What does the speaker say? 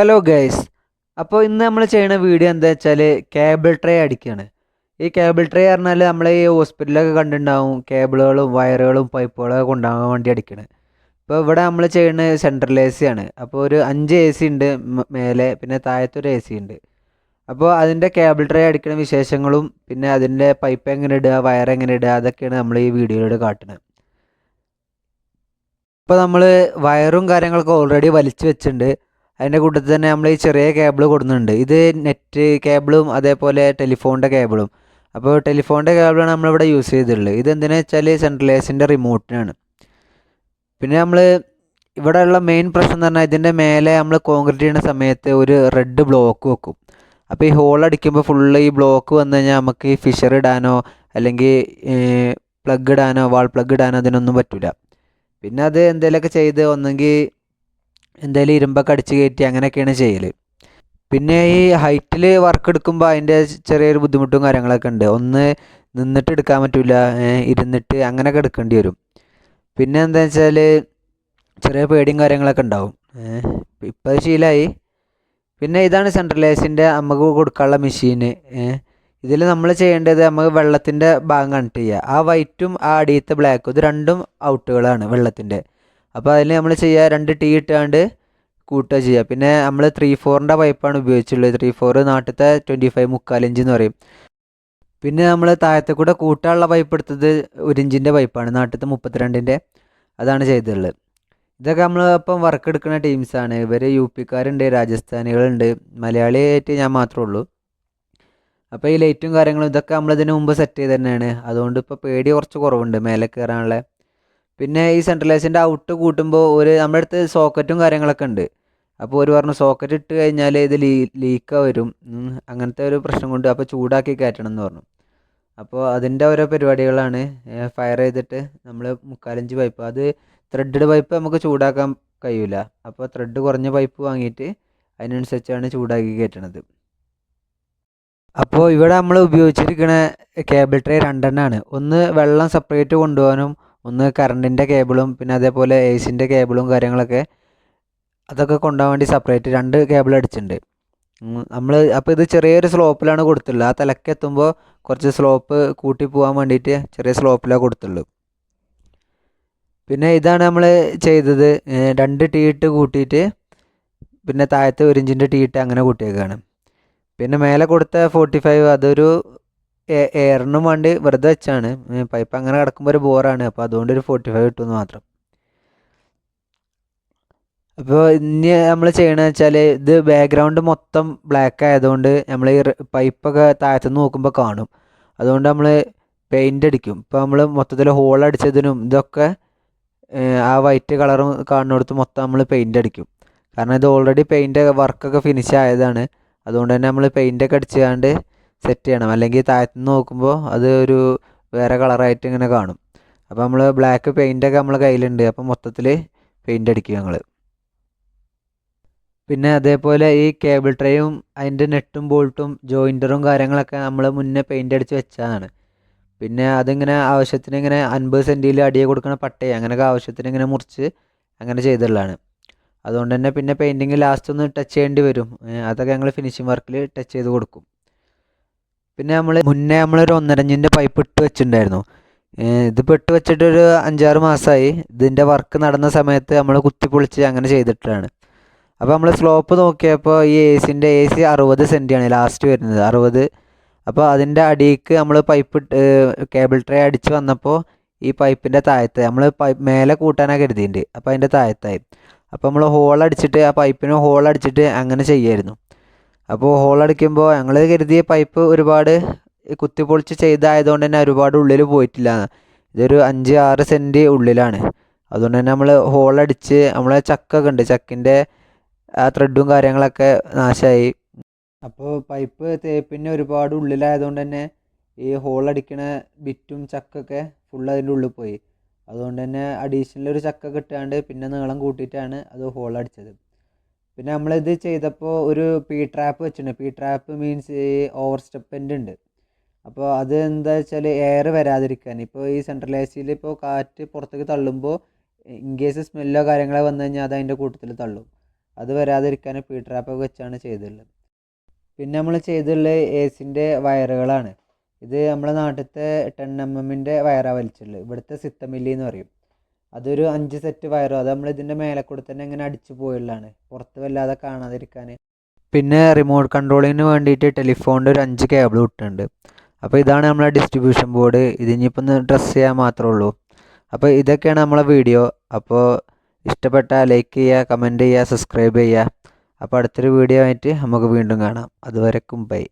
Hello guys അപ്പോൾ ഇന്ന് നമ്മൾ ചെയ്യുന്ന വീഡിയോ എന്താ വെച്ചാൽ കേബിൾ ട്രേ അടിക്കുകയാണ് ഈ കേബിൾ ട്രേ പറഞ്ഞാൽ നമ്മൾ ഈ ഹോസ്പിറ്റലൊക്കെ കണ്ടിട്ടുണ്ടാവും. കേബിളുകളും വയറുകളും പൈപ്പുകളൊക്കെ കൊണ്ടുപോകാൻ വേണ്ടി അടിക്കണത് ഇപ്പോൾ ഇവിടെ നമ്മൾ ചെയ്യുന്നത് സെൻട്രൽ എ സി ആണ്. അപ്പോൾ ഒരു അഞ്ച് എ സി ഉണ്ട് മേലെ പിന്നെ താഴത്തൊരു എ സി ഉണ്ട്. അപ്പോൾ അതിന്റെ കേബിൾ ട്രേ അടിക്കുന്ന വിശേഷങ്ങളും പിന്നെ അതിന്റെ പൈപ്പ് എങ്ങനെ ഇടുക വയർ എങ്ങനെ ഇടുക അതൊക്കെയാണ് നമ്മൾ ഈ വീഡിയോയിലൂടെ കാട്ടുന്നത് ഇപ്പോൾ നമ്മൾ വയറും കാര്യങ്ങളൊക്കെ ഓൾറെഡി വലിച്ചു വെച്ചിട്ടുണ്ട്. അതിന്റെ കൂട്ടത്തിൽ തന്നെ നമ്മൾ ഈ ചെറിയ കേബിൾ കൊടുക്കുന്നുണ്ട്. ഇത് നെറ്റ് കേബിളും അതേപോലെ ടെലിഫോണിന്റെ കേബിളും അപ്പോൾ ടെലിഫോണിന്റെ കേബിളാണ് നമ്മളിവിടെ യൂസ് ചെയ്തിട്ടുള്ളത്. ഇത് എന്തിനാ വെച്ചാൽ സെൻട്രലൈസിന്റെ റിമോട്ടിനാണ് പിന്നെ നമ്മൾ ഇവിടെയുള്ള മെയിൻ പ്രശ്നം എന്ന് പറഞ്ഞാൽ ഇതിന്റെ മേലെ നമ്മൾ കോൺക്രീറ്റ് ചെയ്യുന്ന സമയത്ത് ഒരു റെഡ് ബ്ലോക്ക് വെക്കും. അപ്പോൾ ഈ ഹോൾ അടിക്കുമ്പോൾ ഫുള്ള് ഈ ബ്ലോക്ക് വന്നു കഴിഞ്ഞാൽ നമുക്ക് ഈ ഫിഷർ ഇടാനോ അല്ലെങ്കിൽ പ്ലഗ് ഇടാനോ വാൾ പ്ലഗ് ഇടാനോ അതിനൊന്നും പറ്റില്ല പിന്നെ അത് എന്തെങ്കിലുമൊക്കെ ചെയ്ത് ഒന്നെങ്കിൽ എന്തെങ്കിലും ഇരുമ്പൊക്കെ അടിച്ച് കയറ്റി അങ്ങനെയൊക്കെയാണ് ചെയ്യൽ പിന്നെ ഈ ഹൈറ്റിൽ വർക്ക് എടുക്കുമ്പോൾ അതിന്റെ ചെറിയൊരു ബുദ്ധിമുട്ടും കാര്യങ്ങളൊക്കെ ഉണ്ട്. ഒന്ന് നിന്നിട്ട് എടുക്കാൻ പറ്റില്ല ഇരുന്നിട്ട് അങ്ങനെയൊക്കെ എടുക്കേണ്ടി വരും. പിന്നെ എന്താ വെച്ചാൽ ചെറിയ പേടിയും കാര്യങ്ങളൊക്കെ ഉണ്ടാവും. ഇപ്പോൾ ശീലമായി പിന്നെ ഇതാണ് സെൻട്രലൈസിന്റെ നമുക്ക് കൊടുക്കാനുള്ള മെഷീന് ഇതിൽ നമ്മൾ ചെയ്യേണ്ടത് നമുക്ക് വെള്ളത്തിന്റെ ഭാഗം കണക്ട് ചെയ്യുക ആ വൈറ്റും ആ അടിയത്തെ ബ്ലാക്കും ഇത് രണ്ടും ഔട്ടുകളാണ് വെള്ളത്തിന്റെ അപ്പോൾ അതിൽ നമ്മൾ ചെയ്യുക രണ്ട് ടീ ഇട്ടാണ്ട് കൂട്ടുക ചെയ്യുക പിന്നെ നമ്മൾ ത്രീ ഫോറിന്റെ പൈപ്പാണ് ഉപയോഗിച്ചുള്ളത് ത്രീ ഫോർ നാട്ടിലത്തെ ട്വന്റി ഫൈവ് മുക്കാലിഞ്ച് എന്ന് പറയും. പിന്നെ നമ്മൾ താഴത്തെ കൂടെ കൂട്ടാനുള്ള പൈപ്പ് എടുത്തത് ഒരു ഇഞ്ചിന്റെ പൈപ്പാണ് നാട്ടിലത്തെ മുപ്പത്തിരണ്ടിന്റെ അതാണ് ചെയ്തിട്ടുള്ളത്. ഇതൊക്കെ നമ്മൾ ഇപ്പം വർക്ക് എടുക്കുന്ന ടീംസാണ് ഇവർ യു പിക്കാരുണ്ട് രാജസ്ഥാനികളുണ്ട്. മലയാളിയായിട്ട് ഞാൻ മാത്രമേ ഉള്ളൂ. അപ്പോൾ ഈ ലൈറ്റും കാര്യങ്ങളും ഇതൊക്കെ നമ്മളിതിന് മുമ്പ് സെറ്റ് ചെയ്ത് തന്നെയാണ്. അതുകൊണ്ട് ഇപ്പോൾ പേടി കുറച്ച് കുറവുണ്ട്. മേലെ കയറാനുള്ള പിന്നെ ഈ സെൻട്രലൈസിന്റെ ഔട്ട് കൂട്ടുമ്പോൾ ഒരു നമ്മുടെ അടുത്ത് സോക്കറ്റും കാര്യങ്ങളൊക്കെ ഉണ്ട്. അപ്പോൾ ഒരു പറഞ്ഞു സോക്കറ്റ് ഇട്ട് കഴിഞ്ഞാൽ ഇത് ലീ ലീക്ക വരും. അങ്ങനത്തെ ഒരു പ്രശ്നം കൊണ്ട് അപ്പോൾ ചൂടാക്കി കയറ്റണം എന്ന് പറഞ്ഞു. അപ്പോൾ അതിന്റെ ഓരോ പരിപാടികളാണ് ഫയർ ചെയ്തിട്ട് നമ്മൾ മുക്കാലഞ്ച് പൈപ്പ് അത് ത്രെഡഡ് പൈപ്പ് നമുക്ക് ചൂടാക്കാൻ കഴിയില്ല അപ്പോൾ ത്രെഡ് കുറഞ്ഞ പൈപ്പ് വാങ്ങിയിട്ട് അതിനനുസരിച്ചാണ് ചൂടാക്കി കയറ്റണത്. അപ്പോൾ ഇവിടെ നമ്മൾ ഉപയോഗിച്ചിരിക്കുന്ന കേബിൾ ട്രേ രണ്ടെണ്ണമാണ് ഒന്ന് വെള്ളം സെപ്പറേറ്റ് കൊണ്ടുപോകാനും ഒന്ന് കറണ്ടിന്റെ കേബിളും പിന്നെ അതേപോലെ എ സിന്റെ കേബിളും കാര്യങ്ങളൊക്കെ അതൊക്കെ കൊണ്ടുപോകാൻ വേണ്ടി സെപ്പറേറ്റ് രണ്ട് കേബിൾ അടിച്ചിട്ടുണ്ട്. നമ്മൾ അപ്പോൾ ഇത് ചെറിയൊരു സ്ലോപ്പിലാണ് കൊടുത്തുള്ളത് ആ തലക്ക് എത്തുമ്പോൾ കുറച്ച് സ്ലോപ്പ് കൂട്ടി പോകാൻ വേണ്ടിയിട്ട് ചെറിയ സ്ലോപ്പിലാണ് കൊടുത്തുള്ളൂ. പിന്നെ ഇതാണ് നമ്മൾ ചെയ്തത്. രണ്ട് ടീ ഇട്ട് കൂട്ടിയിട്ട് പിന്നെ താഴത്തെ ഒരു ഇഞ്ചിന്റെ ടീ ഇട്ട് അങ്ങനെ കൂട്ടിയേക്കാണ്. പിന്നെ മേലെ കൊടുത്ത ഫോർട്ടി ഫൈവ് അതൊരു എയറിനും വേണ്ടി വെറുതെ വെച്ചാണ്. പൈപ്പ് അങ്ങനെ കിടക്കുമ്പോൾ ഒരു ബോറാണ് അപ്പോൾ അതുകൊണ്ട് ഒരു ഫോർട്ടി ഫൈവ് കിട്ടുമെന്ന് മാത്രം. അപ്പോൾ ഇനി നമ്മൾ ചെയ്യണമെന്ന് വെച്ചാൽ ഇത് ബാക്ക്ഗ്രൗണ്ട് മൊത്തം ബ്ലാക്ക് ആയതുകൊണ്ട് നമ്മൾ ഈ പൈപ്പൊക്കെ താഴത്തുനിന്ന് നോക്കുമ്പോൾ കാണും. അതുകൊണ്ട് നമ്മൾ പെയിന്റ് അടിക്കും. ഇപ്പോൾ നമ്മൾ മൊത്തത്തിൽ ഹോൾ അടിച്ചതിനും ഇതൊക്കെ ആ വൈറ്റ് കളറും കാണുന്നിടത്ത് മൊത്തം നമ്മൾ പെയിന്റ് അടിക്കും. കാരണം ഇത് ഓൾറെഡി പെയിന്റ് വർക്കൊക്കെ ഫിനിഷ് ആയതാണ്. അതുകൊണ്ട് തന്നെ നമ്മൾ പെയിന്റൊക്കെ അടിച്ചുകൊണ്ട് സെറ്റ് ചെയ്യണം. അല്ലെങ്കിൽ താഴത്തുനിന്ന് നോക്കുമ്പോൾ അത് ഒരു വേറെ കളറായിട്ട് ഇങ്ങനെ കാണും. അപ്പോൾ നമ്മൾ ബ്ലാക്ക് പെയിന്റൊക്കെ നമ്മളെ കയ്യിലുണ്ട്. അപ്പോൾ മൊത്തത്തിൽ പെയിന്റ് അടിക്കും ഞങ്ങൾ പിന്നെ അതേപോലെ ഈ കേബിൾ ട്രേയും അതിന്റെ നെട്ടും ബോൾട്ടും ജോയിന്ററും കാര്യങ്ങളൊക്കെ നമ്മൾ മുന്നേ പെയിന്റ് അടിച്ച് വെച്ചതാണ്. പിന്നെ അതിങ്ങനെ ആവശ്യത്തിന് ഇങ്ങനെ അൻപത് സെന്റിയിൽ അടിയെ കൊടുക്കണ പട്ടയ അങ്ങനെയൊക്കെ ആവശ്യത്തിന് ഇങ്ങനെ മുറിച്ച് അങ്ങനെ ചെയ്തിട്ടുള്ളതാണ് അതുകൊണ്ട് തന്നെ പിന്നെ പെയിന്റിങ് ലാസ്റ്റ് ഒന്ന് ടച്ച് ചെയ്യേണ്ടി വരും. അതൊക്കെ ഞങ്ങൾ ഫിനിഷിംഗ് വർക്കിൽ ടച്ച് ചെയ്ത് കൊടുക്കും. പിന്നെ നമ്മൾ മുന്നേ നമ്മളൊരു ഒന്നരഞ്ചിന്റെ പൈപ്പ് ഇട്ട് വെച്ചിട്ടുണ്ടായിരുന്നു. ഇതിപ്പോൾ ഇട്ട് വെച്ചിട്ട് ഒരു അഞ്ചാറ് മാസമായി ഇതിന്റെ വർക്ക് നടന്ന സമയത്ത് നമ്മൾ കുത്തി പൊളിച്ച് അങ്ങനെ ചെയ്തിട്ടാണ്. അപ്പോൾ നമ്മൾ സ്ലോപ്പ് നോക്കിയപ്പോൾ ഈ എ സിന്റെ എ സി അറുപത് സെന്റിയാണ് ലാസ്റ്റ് വരുന്നത്. അറുപത്. അപ്പോൾ അതിന്റെ അടിയിക്ക് നമ്മൾ പൈപ്പ് കേബിൾ ട്രേ അടിച്ച് വന്നപ്പോൾ ഈ പൈപ്പിന്റെ താഴത്ത് നമ്മൾ പൈപ്പ് മേലെ കൂട്ടാനാണ് കരുതിയിട്ടുണ്ട് അപ്പോൾ അതിന്റെ താഴത്തായി. അപ്പോൾ നമ്മൾ ഹോൾ അടിച്ചിട്ട് ആ പൈപ്പിന് ഹോൾ അടിച്ചിട്ട് അങ്ങനെ ചെയ്യായിരുന്നു. അപ്പോൾ ഹോൾ അടിക്കുമ്പോൾ ഞങ്ങൾ കരുതിയ പൈപ്പ് ഒരുപാട് കുത്തിപ്പൊളിച്ച് ചെയ്തായതുകൊണ്ട് തന്നെ ഒരുപാട് ഉള്ളിൽ പോയിട്ടില്ല. ഇതൊരു അഞ്ച് ആറ് സെന്റ് ഉള്ളിലാണ്. അതുകൊണ്ട് തന്നെ നമ്മൾ ഹോൾ അടിച്ച് നമ്മളെ ചക്കൊക്കെ ഉണ്ട്. ചക്കിന്റെ ആ ത്രെഡും കാര്യങ്ങളൊക്കെ നാശമായി അപ്പോൾ പൈപ്പ് തേപ്പിന് ഒരുപാട് ഉള്ളിലായതുകൊണ്ട് തന്നെ ഈ ഹോൾ അടിക്കണ ബിറ്റും ചക്കൊക്കെ ഫുൾ അതിന്റെ ഉള്ളിൽ പോയി. അതുകൊണ്ട് തന്നെ അഡീഷണൽ ഒരു ചക്ക കിട്ടാണ്ട് പിന്നെ നീളം കൂട്ടിയിട്ടാണ് അത് ഹോൾ അടിച്ചത്. പിന്നെ നമ്മളിത് ചെയ്തപ്പോൾ ഒരു പി ട്രാപ്പ് വെച്ചിട്ടുണ്ട്. പി ട്രാപ്പ് മീൻസ് ഈ ഓവർ സ്റ്റെപ്പന്റ് ഉണ്ട് അപ്പോൾ അത് എന്താ വെച്ചാൽ എയർ വരാതിരിക്കാൻ. ഇപ്പോൾ ഈ സെൻട്രൽ എ സിയിൽ ഇപ്പോൾ കാറ്റ് പുറത്തേക്ക് തള്ളുമ്പോൾ ഇൻ കേസ് സ്മെല്ലോ കാര്യങ്ങളോ വന്നു കഴിഞ്ഞാൽ അത് അതിന്റെ കൂട്ടത്തിൽ തള്ളും. അത് വരാതിരിക്കാൻ പി ട്രാപ്പൊക്കെ വെച്ചാണ് ചെയ്തിട്ടുള്ളത്. പിന്നെ നമ്മൾ ചെയ്തിട്ടുള്ളത് എ സിന്റെ വയറുകളാണ്. ഇത് നമ്മളെ നാട്ടിലത്തെ ടെൻ എം എമ്മിന്റെ വയറാണ് വലിച്ചിട്ടുള്ളത്. ഇവിടുത്തെ സിത്തമില്ലി എന്ന് പറയും. അതൊരു അഞ്ച് സെറ്റ് വയറും അത് നമ്മൾ ഇതിന്റെ മേലെ കൂടെ തന്നെ ഇങ്ങനെ അടിച്ചു പോയുള്ളതാണ്. പുറത്ത് വല്ലാതെ കാണാതിരിക്കാൻ പിന്നെ റിമോട്ട് കൺട്രോളിങ്ങിന് വേണ്ടിയിട്ട് ടെലിഫോണിന്റെ ഒരു അഞ്ച് കേബിൾ ഇട്ടിട്ടുണ്ട് അപ്പോൾ ഇതാണ് നമ്മളെ ഡിസ്ട്രിബ്യൂഷൻ ബോർഡ് ഇതിനിപ്പോൾ ഒന്ന് ഡ്രസ്സ് ചെയ്യാൻ മാത്രമേ ഉള്ളൂ. അപ്പോൾ ഇതൊക്കെയാണ് നമ്മളെ വീഡിയോ അപ്പോൾ ഇഷ്ടപ്പെട്ട ലൈക്ക് ചെയ്യുക കമന്റ് ചെയ്യുക സബ്സ്ക്രൈബ് ചെയ്യുക. അപ്പോൾ അടുത്തൊരു വീഡിയോ ആയിട്ട് നമുക്ക് വീണ്ടും കാണാം. അതുവരെക്കും ബൈ